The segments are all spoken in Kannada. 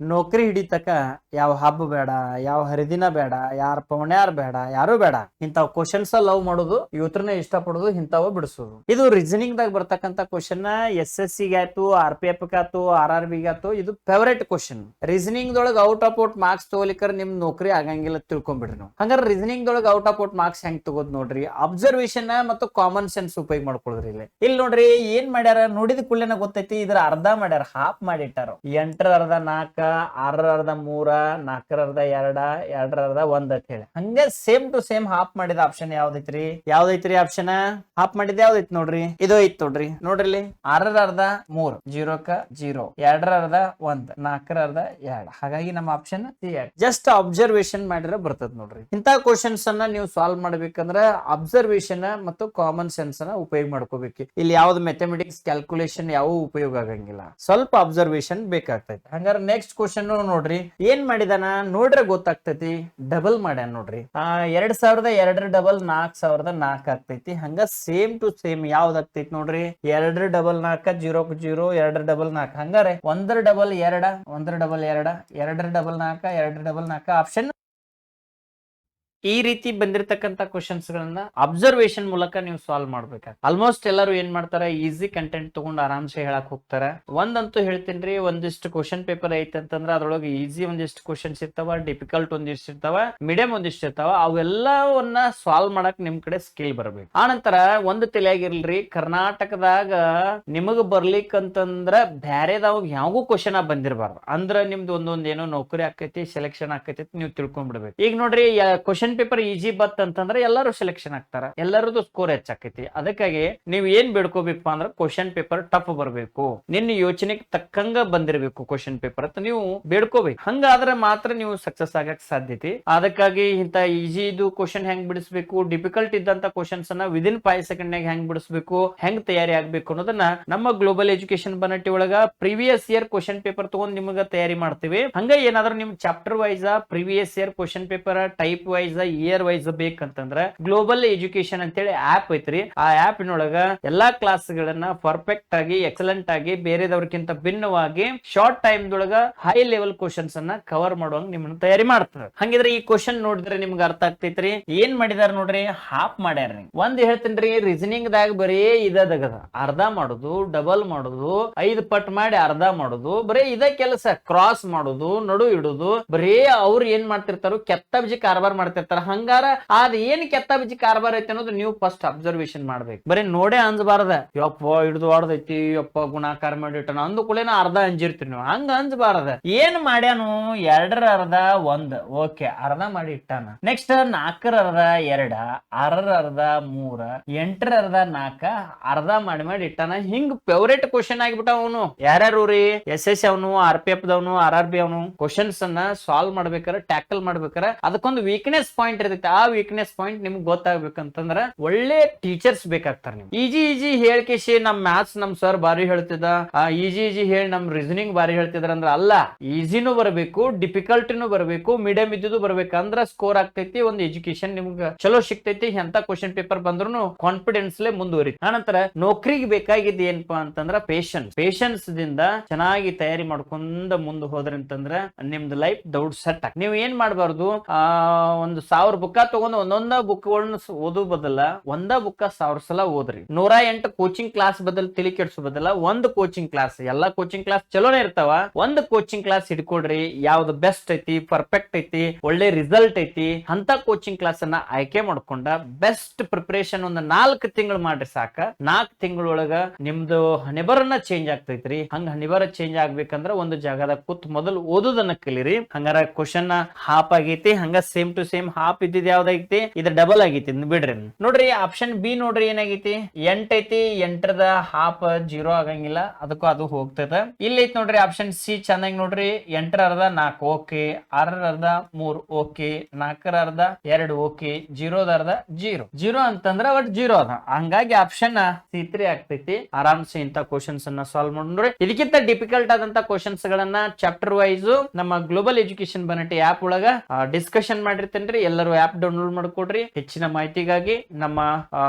ನೌಕರಿ ಹಿಡಿತಕ ಯಾವ ಹಬ್ಬ ಬೇಡ, ಯಾವ ಹರಿದಿನ ಬೇಡ, ಯಾರ ಪವಣ್ಯಾರ್ ಬೇಡ, ಯಾರು ಬೇಡ. ಇಂಥವ್ ಕ್ವಶನ್ಸ್ ಲವ್ ಮಾಡೋದು ಇಷ್ಟ ಇಷ್ಟಪಡೋದು, ಇಂಥವ ಬಿಡಿಸೋದು. ಇದು ರೀಸನಿಂಗ್ ದಾಗ ಬರ್ತಕ್ಕಂತ ಕ್ವಶನ್ ಎಸ್ ಎಸ್ ಸಿ ಆಯ್ತು R P F R R B ಆಯ್ತು, ಇದು ಫೇವರೇಟ್ ಕ್ವಶನ್ ರೀಸನಿಂಗ್ ದೊಳಗ ಔಟ್ ಆಫ್ ಔಟ್ ಮಾರ್ಕ್ಸ್ ತಗೋಲಿಕ್ಕರ್ ನಿಮ್ ನೌಕರಿ ಆಗಂಗಿಲ್ಲ ತಿಳ್ಕೊಂಡ್ಬಿಡ್ರಿ ನಾವು. ಹಂಗಾರೆ ರೀಸನಿಂಗ್ ದೊಳಗ ಔಟ್ ಆಫ್ ಔಟ್ ಮಾರ್ಕ್ಸ್ ಹೆಂಗ್ ತಗೋದ್ ನೋಡ್ರಿ? ಅಬ್ಸರ್ವೇಷನ್ ಮತ್ತು ಕಾಮನ್ ಸೆನ್ಸ್ ಉಪಯೋಗ ಮಾಡ್ಕೊಳ್ರಿ ಇಲ್ಲಿ. ಇಲ್ಲಿ ನೋಡ್ರಿ ಏನ್ ಮಾಡ್ಯಾರ? ನೋಡಿದ ಕೂಡಲೇ ಗೊತ್ತೈತಿ, ಇದ್ರ ಅರ್ಧ ಮಾಡ್ಯಾರ ಹಾಫ್ ಮಾಡಿಟ್ಟಾರ. ಎಂಟರ ಅರ್ಧ ನಾಲ್ಕ ಆರರ ಅರ್ಧ ಮೂರ ನಾಲ್ಕರ ಅರ್ಧ ಎರಡ ಎರಡರ ಅರ್ಧ ಒಂದ್ ಅಂತ ಹೇಳಿ. ಹಂಗೆ ಸೇಮ್ ಟು ಸೇಮ್ ಹಾಫ್ ಮಾಡಿದ ಆಪ್ಷನ್ ಯಾವ್ದೈತ್ರಿ? ಯಾವ್ದೈತ್ರಿ ಆಪ್ಷನ್ ಹಾಫ್ ಮಾಡಿದ ಯಾವ್ದೈತ್ ನೋಡ್ರಿ? ಇದು ಐತ್ ನೋಡ್ರಿ. ನೋಡ್ರಿ ಆರರ ಅರ್ಧ ಮೂರ್ ಜೀರೋಕ ಜೀರೋ ಎರಡರ ಅರ್ಧ ಒಂದ್ ನಾಲ್ಕರ ಅರ್ಧ ಎರಡ್. ಹಾಗಾಗಿ ನಮ್ಮ ಆಪ್ಷನ್ ಜಸ್ಟ್ ಅಬ್ಸರ್ವೇಷನ್ ಮಾಡಿದ್ರೆ ಬರ್ತದ ನೋಡ್ರಿ. ಇಂತ ಕ್ವಶನ್ಸ್ ಅನ್ನ ನೀವು ಸಾಲ್ವ್ ಮಾಡ್ಬೇಕಂದ್ರ ಅಬ್ಸರ್ವೇಷನ್ ಮತ್ತು ಕಾಮನ್ ಸೆನ್ಸ್ ಅನ್ನ ಉಪಯೋಗ ಮಾಡ್ಕೋಬೇಕು. ಇಲ್ಲಿ ಯಾವ್ದು ಮೆಥಮೆಟಿಕ್ಸ್ ಕ್ಯಾಲ್ಕುಲೇಷನ್ ಯಾವ ಉಪಯೋಗ ಆಗಂಗಿಲ್ಲ. ಸ್ವಲ್ಪ ಅಬ್ಸರ್ವೇಷನ್ ಬೇಕಾಗ್ತೈತಿ. ಹಂಗಾರೆ ನೆಕ್ಸ್ಟ್ ಕ್ವಶನ್ ನೋಡ್ರಿ. ಏನ್ ಮಾಡಿದಾನ? ನೋಡ್ರೆ ಗೊತ್ತಾಗ್ತೈತಿ. ಡಬಲ್ ಮಾಡ್ಯಾನ ನೋಡ್ರಿ. ಆ, ಎರಡ್ ಸಾವಿರದ ಎರಡರ ಡಬಲ್ ನಾಲ್ಕ್ ಸಾವಿರದ ನಾಲ್ಕ್ ಆಗ್ತೈತಿ. ಹಂಗ ಸೇಮ್ ಟು ಸೇಮ್ ಯಾವ್ದು ಆಗ್ತೈತಿ ನೋಡ್ರಿ? ಎರಡರ ಡಬಲ್ ನಾಲ್ಕ ಜೀರೋ ಜೀರೋ ಎರಡರ ಡಬಲ್ ನಾಲ್ಕ ಹಂಗಾರೆ ಒಂದರ ಡಬಲ್ ಎರಡ, ಒಂದರ ಡಬಲ್ ಎರಡ, ಎರಡರ ಡಬಲ್ ನಾಲ್ಕ ಎರಡರ ಡಬಲ್ ನಾಲ್ಕ ಆಪ್ಷನ್ ಈ ರೀತಿ ಬಂದಿರತಕ್ಕಂತ ಕ್ವಶನ್ಸ್ ಗಳನ್ನ ಅಬ್ಸರ್ವೇಷನ್ ಮೂಲಕ ನೀವು ಸಾಲ್ವ್ ಮಾಡ್ಬೇಕು ಆಲ್ಮೋಸ್ಟ್ ಎಲ್ಲರೂ ಏನ್ ಮಾಡ್ತಾರೆ? ಈಸಿ ಕಂಟೆಂಟ್ ತಗೊಂಡು ಆರಾಮ್ಸೆ ಹೇಳಕ್ ಹೋಗ್ತಾರೆ. ಒಂದಂತೂ ಹೇಳ್ತೀನಿ ಒಂದಿಷ್ಟು ಕ್ವಶನ್ ಪೇಪರ್ ಐತೆ ಅಂತಂದ್ರೆ ಅದ್ರೊಳಗೆ ಈಸಿ ಒಂದಿಷ್ಟು ಕ್ವಶನ್ಸ್ ಇರ್ತಾವ ಡಿಫಿಕಲ್ಟ್ ಒಂದಿಷ್ಟು ಇರ್ತಾವ ಮೀಡಿಯಂ ಒಂದಿಷ್ಟು ಇರ್ತಾವ, ಅವೆಲ್ಲವನ್ನ ಸಾಲ್ವ್ ಮಾಡಕ್ ನಿಮ್ ಕಡೆ ಸ್ಕಿಲ್ ಬರ್ಬೇಕು. ಆನಂತರ ಒಂದು ತಲೆಯಾಗಿರ್ಲಿ ಕರ್ನಾಟಕದಾಗ ನಿಮಗ್ ಬರ್ಲಿಕ್ಕಂತಂದ್ರ ಬ್ಯಾರೇದಾವ್ ಯಾವಾಗೂ ಕ್ವಶನ್ ಬಂದಿರಬಾರ್ದು. ಅಂದ್ರ ನಿಮ್ದು ಒಂದೊಂದ್ ಏನೋ ನೌಕರಿ ಆಕೈತಿ ಸೆಲೆಕ್ಷನ್ ಆಕೈತಿ ನೀವು ತಿಳ್ಕೊಂಡ್ಬಿಡ್ಬೇಕು ಈಗ ನೋಡ್ರಿ ಕ್ವಶನ್ ಪೇಪರ್ ಈಜಿ ಬತ್ ಅಂತಂದ್ರೆ ಎಲ್ಲರೂ ಸೆಲೆಕ್ಷನ್ ಆಗ್ತಾರ. ಎಲ್ಲರದು ಸ್ಕೋರ್ ಹೆಚ್ಚಾಕೈತಿ ಅದಕ್ಕಾಗಿ ನೀವ್ ಏನ್ ಬಿಡ್ಕೋಬೇಕು ಅಂದ್ರೆ ಕ್ವಶನ್ ಪೇಪರ್ ಟಫ್ ಬರಬೇಕು. ನಿನ್ನ ಯೋಚನೆಗೆ ತಕ್ಕಂಗ ಬಂದಿರಬೇಕು ಕ್ವಶನ್ ಪೇಪರ್ ಅಂತ ನೀವು ಬೇಡ್ಕೋಬೇಕು. ಹಂಗಾದ್ರೆ ಮಾತ್ರ ನೀವು ಸಕ್ಸಸ್ ಆಗಕ್ ಸಾಧ್ಯತೆ ಅದಕ್ಕಾಗಿ ಇಂತ ಈಜಿ ಇದು ಕ್ವಶನ್ ಹೆಂಗ್ ಬಿಡಿಸಬೇಕು ಡಿಫಿಕಲ್ಟ್ ಇದ್ದಂತ ಕ್ವಶನ್ಸ್ ಅನ್ನ ವಿದಿನ್ ಫೈವ್ ಸೆಕೆಂಡ್ ನಾಗ ಹೆಂಗ್ ಬಿಡಿಸಬೇಕು, ಹೆಂಗ್ ತಯಾರಿ ಆಗ್ಬೇಕು ಅನ್ನೋದನ್ನ ನಮ್ಮ ಗ್ಲೋಬಲ್ ಎಜುಕೇಶನ್ ಬನ್ನಟ್ಟಿ ಒಳಗ ಪ್ರೀವಿಯಸ್ ಇಯರ್ ಕ್ವಶನ್ ಪೇಪರ್ ತಗೊಂಡ್ ನಿಮ್ಗೆ ತಯಾರಿ ಮಾಡ್ತೀವಿ. ಹಂಗ ಏನಾದ್ರೂ ನಿಮ್ chapter wise previous year question paper type wise year wise ಬೇಕಂತಂದ್ರ global education ಅಂತೇಳಿ ಆಪ್ ಐತ್ರಿ. ಆ ಆಪ್ ನೊಳಗ ಎಲ್ಲಾ ಕ್ಲಾಸ್ ಗಳನ್ನ ಪರ್ಫೆಕ್ಟ್ ಆಗಿ ಎಕ್ಸಲೆಂಟ್ ಆಗಿ, ಬೇರೆದವ್ರಕ್ಕಿಂತ ಭಿನ್ನವಾಗಿ ಶಾರ್ಟ್ ಟೈಮ್ ದೊಳಗ ಹೈ ಲೆವೆಲ್ ಕ್ವಶನ್ಸ್ ಅನ್ನ ಕವರ್ ಮಾಡುವಂಗ ನಿಮ್ಮನ್ನ ತಯಾರಿ ಮಾಡ್ತಾರೆ ಹಂಗಿದ್ರೆ ಈ ಕ್ವಶನ್ ನೋಡಿದ್ರೆ ನಿಮ್ಗೆ ಅರ್ಥ ಆಗ್ತೈತ್ರಿ. ಏನ್ ಮಾಡಿದಾರ ನೋಡ್ರಿ? ಹಾಫ್ ಮಾಡ್ಯಾರ್ರಿ ಒಂದ್ ಹೇಳ್ತೇನ್ರಿ ರೀಸನಿಂಗ್ ದಾಗ ಬರೀ ಇದದಗದ ಅರ್ಧ ಮಾಡುದು ಡಬಲ್ ಮಾಡುದು, ಐದ್ ಪಟ್ ಮಾಡಿ ಅರ್ಧ ಮಾಡುದು, ಬರೀ ಇದ ಕೆಲಸ. ಕ್ರಾಸ್ ಮಾಡುದು, ನಡು ಇಡುದು, ಬರೀ ಅವ್ರು ಏನ್ ಮಾಡ್ತಿರ್ತಾರೋ ಕೆತ್ತ ಕಾರ್ಬಾರ್ ಮಾಡ್ತಿರ್ತಾರ. ಹಂಗಾರ ಅದ ಏನ್ ಕೆತ್ತ ಬಿಜಿ ಕಾರ್ಬಾರ್ ಐತಿ ಅನ್ನೋದು ನೀವು ಫಸ್ಟ್ ಅಬ್ಸರ್ವೇಷನ್ ಮಾಡ್ಬೇಕು. ಬರೀ ನೋಡೇ ಅಂಜಬಾರ್ದ ಯಪ್ಪ, ಹಿಡಿದು ಹೊಡ್ದೈತಿ, ಯಪ್ಪ, ಗುಣಾಕಾರ ಮಾಡಿಟ್ಟನ ಅಂದ ಕೂಡಲೇನ ಅರ್ಧ ಅಂಜಿರ್ತೀರಿ ನೀವು. ಹಂಗ ಅಂಜಬಾರ್ದ ಏನ್ ಮಾಡ್ಯಾನು? ಎರಡರ ಅರ್ಧ ಒಂದ್. ಓಕೆ, ಅರ್ಧ ಮಾಡಿ ಇಟ್ಟಾನ. ನೆಕ್ಸ್ಟ್ ನಾಲ್ಕರ ಅರ್ಧ ಎರಡ, ಆರರ ಅರ್ಧ ಮೂರ, ಎಂಟರ ಅರ್ಧ ನಾಲ್ಕ, ಅರ್ಧ ಮಾಡಿ ಮಾಡಿ ಇಟ್ಟಾನ. ಹಿಂಗ್ ಫೇವ್ರೇಟ್ ಕ್ವಶನ್ ಆಗಿಬಿಟ್ಟ ಅವನು. ಯಾರ್ಯಾರು ರೀ? ಎಸ್ ಎಸ್ ಅವನು ಆರ್ ಪಿ ಎಫ್ ದವನು ಆರ್ ಆರ್ ಬಿ ಅವನು? ಕ್ವಶನ್ಸ್ ಅನ್ನ ಸಾಲ್ವ್ ಮಾಡ್ಬೇಕಾರೆ ಟ್ಯಾಕಲ್ ಮಾಡ್ಬೇಕಾರ, ಅದಕ್ಕೊಂದು ವೀಕ್ನೆಸ್ ಪಾಯಿಂಟ್ ಇರ್ತೈತೆ, ಆ ವೀಕ್ನೆಸ್ ಪಾಯಿಂಟ್ ನಿಮ್ಗೆ ಗೊತ್ತಾಗ್ಬೇಕಂತಂದ್ರ ಒಳ್ಳೆ ಟೀಚರ್ಸ್ ಬೇಕಾಗ್ತಾರೆ ನಿಮ್ಗೆ. ಈಜಿ ಈಜಿ ಹೇಳ್ಕೇಶಿ ನಮ್ ಮ್ಯಾಥ್ಸ್ ನಮ್ ಸರ್ ಬಾರಿ ಹೇಳ್ತಿದ್ದ. ಈಜಿ ಈಜಿ ಹೇಳಿ ನಮ್ ರೀಸನಿಂಗ್ ಬಾರಿ ಹೇಳ್ತಿದ್ರ ಅಂದ್ರ ಅಲ್ಲ ಈಸಿನೂ ಬರಬೇಕು ಡಿಫಿಕಲ್ಟಿನೂ ಬರಬೇಕು ಮೀಡಿಯಂ ಇದ್ದುದು ಬರ್ಬೇಕಂದ್ರ ಸ್ಕೋರ್ ಆಗ್ತೈತಿ, ಒಂದು ಎಜುಕೇಶನ್ ನಿಮ್ಗೆ ಚಲೋ ಸಿಗ್ತೈತಿ, ಎಂತ ಕ್ವಶನ್ ಪೇಪರ್ ಬಂದ್ರು ಕಾನ್ಫಿಡೆನ್ಸ್ಲೆ ಮುಂದುವರಿ ಆನಂತರ ನೌಕರಿಗೆ ಬೇಕಾಗಿದ್ದು ಏನಪ್ಪಾ ಅಂತಂದ್ರ ಪೇಶನ್ಸ್ ಪೇಶನ್ಸ್ ದಿಂದ ಚೆನ್ನಾಗಿ ತಯಾರಿ ಮಾಡ್ಕೊಂಡ ಮುಂದೆ ಹೋದ್ರಿ ಅಂತಂದ್ರೆ ನಿಮ್ದು ಲೈಫ್ ದೌಡ್ ಸೆಟ್ ನೀವು ಏನ್ ಮಾಡಬಾರ್ದು, ಆ, ಒಂದು ಸಾವಿರ ಬುಕ್ಕ ತಗೊಂಡು ಒಂದೊಂದ ಬುಕ್ಗಳನ್ನ ಓದು ಬದಲ ಒಂದ ಬುಕ್ಕ ಸಾವಿರ ಸಲ ಓದ್ರಿ. ನೂರ ಎಂಟು ಕೋಚಿಂಗ್ ಕ್ಲಾಸ್ ಬದಲ್ ತಿಳಿ ಕೆಡ್ಸೋ ಬದಲ ಒಂದ್ ಕೋಚಿಂಗ್ ಕ್ಲಾಸ್ ಎಲ್ಲಾ ಕೋಚಿಂಗ್ ಕ್ಲಾಸ್ ಚಲೋನೇ ಇರ್ತಾವ. ಒಂದ್ ಕೋಚಿಂಗ್ ಕ್ಲಾಸ್ ಹಿಡ್ಕೊಡ್ರಿ, ಯಾವ್ದು ಬೆಸ್ಟ್ ಐತಿ ಪರ್ಫೆಕ್ಟ್ ಐತಿ, ಒಳ್ಳೆ ರಿಸಲ್ಟ್ ಐತಿ ಅಂತ ಕೋಚಿಂಗ್ ಕ್ಲಾಸ್ ಅನ್ನ ಆಯ್ಕೆ ಮಾಡ್ಕೊಂಡ ಬೆಸ್ಟ್ ಪ್ರಿಪರೇಷನ್ ಒಂದ್ ನಾಲ್ಕ್ ತಿಂಗಳು ಮಾಡ್ರಿ ಸಾಕ. ನಾಲ್ಕು ತಿಂಗಳೊಳಗ ನಿಮ್ದು ಹಣೆಬರನ್ನ ಚೇಂಜ್ ಆಗ್ತೈತ್ರಿ. ಹಂಗ ಹಣೆಬರ ಚೇಂಜ್ ಆಗ್ಬೇಕಂದ್ರ ಒಂದು ಜಾಗದಾಗ ಕೂತ್ ಮೊದಲು ಓದೋದನ್ನ ಕಲೀರಿ. ಹಂಗಾರ ಕ್ವಶನ್ ಹಾಪ್ ಆಗೈತಿ, ಹಂಗ ಸೇಮ್ ಟು ಸೇಮ್ ಹಾಪ್ ಇದ್ದಿದ್ ಯಾವ್ದೈತಿ ಇದು ಡಬಲ್ ಆಗೈತಿ ಬಿಡ್ರಿ. ನೋಡ್ರಿ ಆಪ್ಷನ್ ಬಿ ನೋಡ್ರಿ ಏನಾಗೈತಿ? ಎಂಟ್ ಐತಿ, ಎಂಟರದ ಹಾಪ್ ಜೀರೋ ಆಗಂಗಿಲ್ಲ, ಅದಕ್ಕೂ ಅದು ಹೋಗ್ತದ. ಇಲ್ಲಿ ಐತಿ ನೋಡ್ರಿ ಆಪ್ಷನ್ ಸಿ ಚೆನ್ನಾಗಿ ನೋಡ್ರಿ. ಎಂಟರ ಅರ್ಧ ನಾಲ್ಕು ಓಕೆ ಆರರ ಅರ್ಧ ಮೂರ್ ಓಕೆ ನಾಲ್ಕರ ಅರ್ಧ ಎರಡು ಓಕೆ ಜೀರೋದ ಅರ್ಧ ಜೀರೋ ಜೀರೋ ಅಂತಂದ್ರ ಒಟ್ ಜೀರೋ ಅದ. ಹಂಗಾಗಿ ಆಪ್ಷನ್ ಸಿ ತ್ರೀ ಆಗ್ತೈತಿ. ಆರಾಮ್ಸೆ ಇಂತ ಕ್ವಶನ್ಸ್ ಅನ್ನ ಸಾಲ್ವ್ ಮಾಡಿ ನೋಡ್ರಿ, ಇದಕ್ಕಿಂತ ಡಿಫಿಕಲ್ಟ್ ಆದಂತ ಕ್ವಶನ್ಸ್ ಗಳನ್ನ ಚಾಪ್ಟರ್ ವೈಸ್ ನಮ್ಮ ಗ್ಲೋಬಲ್ ಎಜುಕೇಶನ್ ಬನಟಿ ಆಪ್ ಒಳಗ ಡಿಸ್ಕಷನ್ ಮಾಡಿರ್ತೇನ್ರಿ. ಎಲ್ಲರೂ ಆಪ್ ಡೌನ್ಲೋಡ್ ಮಾಡ್ಕೊಡ್ರಿ. ಹೆಚ್ಚಿನ ಮಾಹಿತಿಗಾಗಿ ನಮ್ಮ ಆ,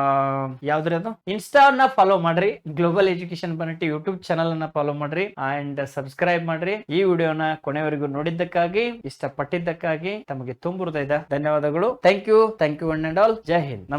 ಇನ್ಸ್ಟಾನ ಫಾಲೋ ಮಾಡ್ರಿ. Global education Banahatti YouTube channel ಅನ್ನ ಫಾಲೋ ಮಾಡ್ರಿ. ಅಂಡ್ ಸಬ್ಸ್ಕ್ರೈಬ್ ಮಾಡ್ರಿ. ಈ ವಿಡಿಯೋನ ಕೊನೆವರೆಗೂ ನೋಡಿದ್ದಕ್ಕಾಗಿ ಇಷ್ಟಪಟ್ಟಿದ್ದಕ್ಕಾಗಿ ತಮಗೆ ತುಂಬ ಹೃದಯದ ಧನ್ಯವಾದಗಳು. Thank you thank you and all ಜೈ ಹಿಂದ್ ನಮಸ್ಕಾರ.